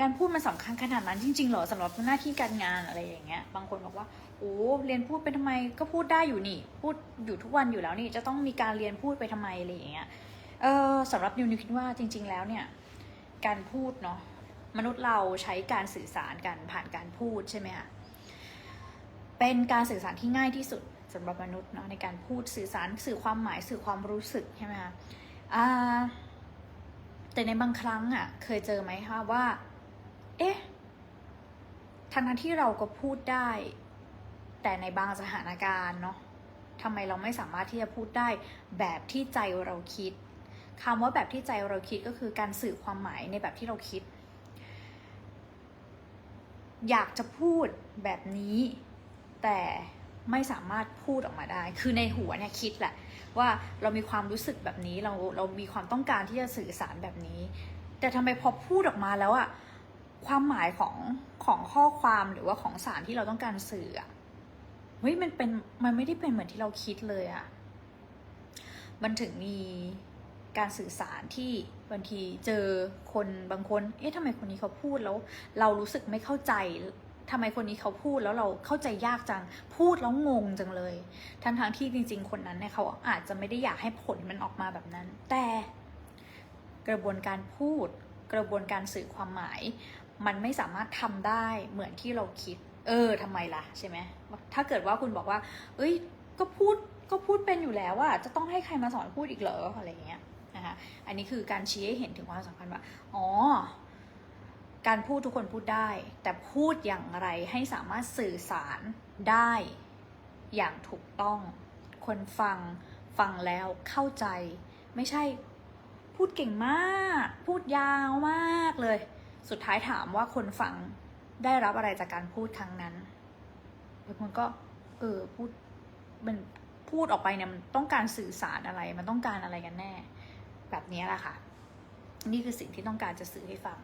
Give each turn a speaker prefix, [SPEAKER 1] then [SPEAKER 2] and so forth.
[SPEAKER 1] การพูดมันสำคัญขนาดนั้นจริงๆเหรอสำหรับหน้าที่การงานอะไรอย่างเงี้ย บางคนบอกว่าโอ้เรียนพูดไปทำไมก็พูดได้อยู่นี่ พูดอยู่ทุกวันอยู่แล้วนี่จะต้องมีการเรียนพูดไปทำไมอะไรอย่างเงี้ยเออสำหรับนิวนิวคิดว่าจริง ๆ แล้วเนี่ย การพูดเนาะมนุษย์เราใช้การสื่อสารกันผ่านการพูดใช่ไหมคะเป็นการสื่อสารที่ง่ายที่สุดสำหรับมนุษย์เนาะในการพูดสื่อสารสื่อความหมายสื่อความรู้สึกใช่ไหมคะอ่าแต่ในบางครั้งอะ่ะเคยเจอไหมคะว่า เอ๊ะทั้งๆที่เราก็พูดได้ แต่ในบางสถานการณ์เนาะทำไมเราไม่สามารถที่จะพูดได้แบบที่ใจเราคิดคำว่าแบบที่ใจเราคิดก็คือการสื่อความหมายในแบบที่เราคิด อยากจะพูดแบบนี้ แต่ไม่สามารถพูดออกมาได้ คือในหัวเนี่ยคิดแหละ ว่าเรามีความรู้สึกแบบนี้เราเรามีความต้องการที่จะสื่อสารแบบนี้ แต่ทำไมพอพูดออกมาแล้วอะ ความหมายของของข้อความหรือว่าของสารที่เราต้องการสื่ออะเฮ้ยมันเป็นมันไม่ได้เป็นเหมือนที่เราคิดเลยอะมันถึงมีการสื่อสารที่บางทีเจอคนบางคน เอ๊ะทำไมคนนี้เขาพูดแล้ว เรารู้สึกไม่เข้าใจทำไมคนนี้เขาพูดแล้วเราเข้าใจยากจัง พูดแล้วงงจังเลย ทั้งทางที่จริง ๆ คนนั้นเนี่ยเขาอาจจะไม่ได้อยากให้ผลมันออกมาแบบนั้น แต่กระบวนการพูด กระบวนการสื่อความหมาย มันไม่สามารถทำได้เหมือนที่เราคิด เออทำไมล่ะใช่ไหมถ้าเกิดว่าคุณบอกว่า เอ้ย ก็พูดก็พูดเป็นอยู่แล้วว่าจะต้องให้ใครมาสอนพูดอีกเหรออะไรเงี้ยนะคะอันนี้คือการชี้ให้เห็นถึงความสำคัญว่าอ๋อการพูดทุกคนพูดได้ แต่พูดอย่างไรให้สามารถสื่อสารได้อย่างถูกต้อง คนฟังฟังแล้วเข้าใจ ไม่ใช่พูดเก่งมาก พูดยาวมากเลย สุดท้ายถามว่าคนฟังได้รับอะไรจากการพูดครั้งนั้นบางคนก็ เออพูดมันพูดออกไปเนี่ยมันต้องการสื่อสารอะไร มันต้องการอะไรกันแน่ แบบนี้แหละค่ะ นี่คือสิ่งที่ต้องการจะสื่อให้ฟัง